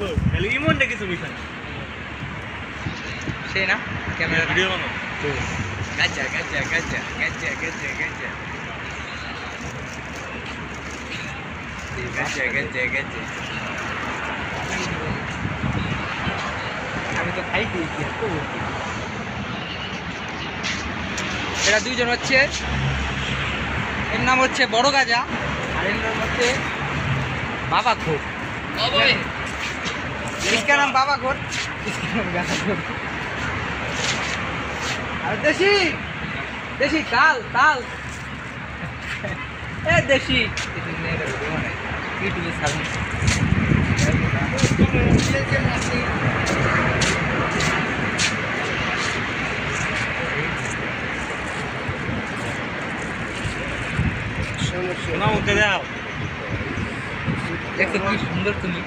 তাহলে ইমনটা কিছু মিশা না সেই না ক্যামেরা ভিডিও বানো গাজা গাজা গাজা গাজা গাজা গাজা গাজা গাজা গাজা আমি তো খাই দিয়েছি এরা দুইজন হচ্ছে এর নাম হচ্ছে বড় গাজা আর এর নাম হচ্ছে বাবা খোর इसका नाम? बाबा घोर। देसी देसी ताल ताल ए देसी না উঠে যাও দেখতে কি সুন্দর তুমি